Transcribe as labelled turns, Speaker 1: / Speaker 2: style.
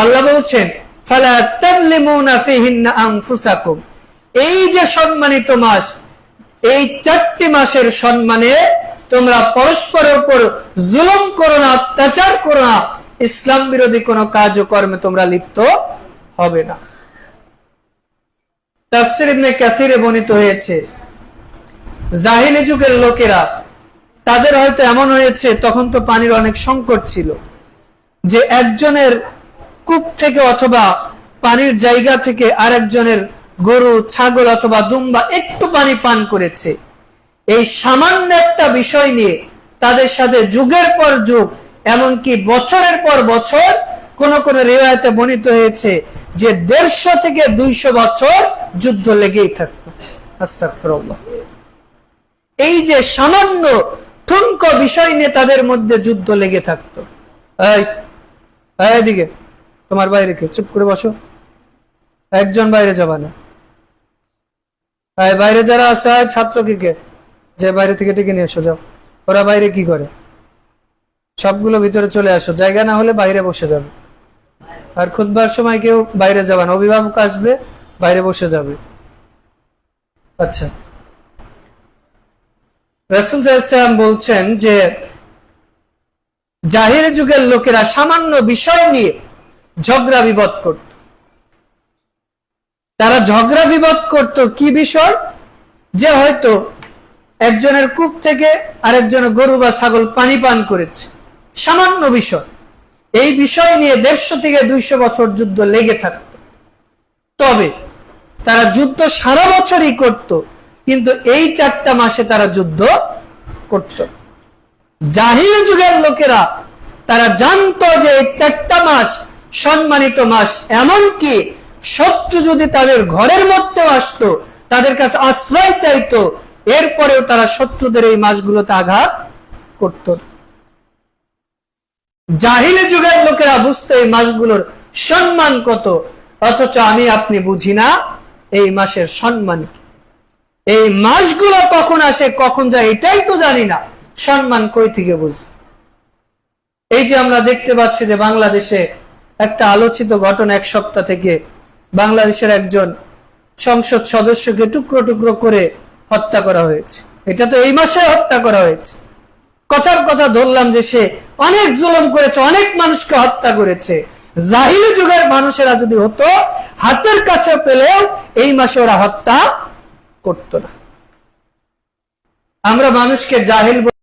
Speaker 1: আল্লাহ বলছেন এই যে সম্মানিত মাস, এই চারটি মাসের সম্মানে তোমরা পরস্পরের উপর জুলুম করো না, অত্যাচার করো না, ইসলাম বিরোধী কোনো কাজ কর্মে তোমরা লিপ্ত হবে না। তাফসির হয়েছে, জাহিলি যুগের লোকেরা, তাদের হয়তো এমন হয়েছে, তখন তো পানির অনেক সংকট ছিল, যে একজনের কূপ থেকে অথবা পানির জায়গা থেকে আরেকজনের গরু, ছাগল অথবা দুম্বা একটু পানি পান করেছে। এই সামান্য একটা বিষয় নিয়ে তাদের সাথে যুগের পর যুগ, এমনকি বছরের পর বছর কোন কোন রেওয়ায়তে বর্ণিত হয়েছে যে দেড়শো থেকে দুইশো বছর যুদ্ধ লেগেই থাকতো। এই যে সামান্য ঠুনক বিষয় নিয়ে তাদের মধ্যে যুদ্ধ লেগে থাকতো। এদিকে। তোমার বাইরে কে? চুপ করে বসো। একজন বাইরে যাবা না। এই বাইরে যারা আছে এই ছাত্র কি যে বাইরে থেকে ডেকে নিয়ে এসো, যাও। ওরা বাইরে কি করে? সবগুলো ভিতরে চলে আসো। জায়গা না হলে বাইরে বসে যাবে। আর খুদবার সময় কেউ বাইরে যাবে না। অভিভাবক আসবে, বাইরে বসে যাবে। আচ্ছা। রসুল ইসলাম বলছেন যে, জাহির যুগের লোকেরা সামান্য বিষয় নিয়ে ঝগড়া বিবাদ করত। তারা ঝগড়া বিবাদ করত কি বিষয়? যে হয়তো একজনের কূপ থেকে আরেকজনের গরু বা ছাগল পানি পান করেছে। সামান্য বিষয়। এই বিষয় নিয়ে দেড়শো থেকে দুইশো বছর যুদ্ধ লেগে থাকত। তবে তারা যুদ্ধ সারা বছরই করত, কিন্তু এই চারটা মাসে তারা যুদ্ধ করত। জাহিল যুগের লোকেরা তারা জানতো যে এই চারটা মাস সম্মানিত মাস। এমনকি শত্রু যদি তাদের ঘরের মধ্যে আসতো, তাদের কাছে আশ্রয় চাইতো, এরপরেও তারা শত্রুদের এই মাসগুলোতে আঘাত করত। জাহিলি যুগের লোকেরা বুঝতো এই মাসগুলোর সম্মান কত, অথচ আমি আপনি বুঝি না, এই মাসের সম্মান কি? এই মাসগুলো কখন আসে, কখন যায়, এটাই তো জানি না। সম্মান কই থেকে বুঝ এই যে আমরা দেখতে পাচ্ছি যে বাংলাদেশে একটা আলোচিত ঘটনা এক সপ্তাহ থেকে বাংলাদেশের একজন সংসদ সদস্যকে টুকরো টুকরো করে হত্যা করা হয়েছে। এটা তো এই মাসে হত্যা করা হয়েছে। কথার কথা ধরলাম যে সে অনেক জুলম করেছে, অনেক মানুষকে হত্যা করেছে। জাহির যুগের মানুষেরা যদি হতো, হাতের কাছে পেলেও এই মাসে ওরা হত্যা করতো না। আমরা মানুষকে জাহিল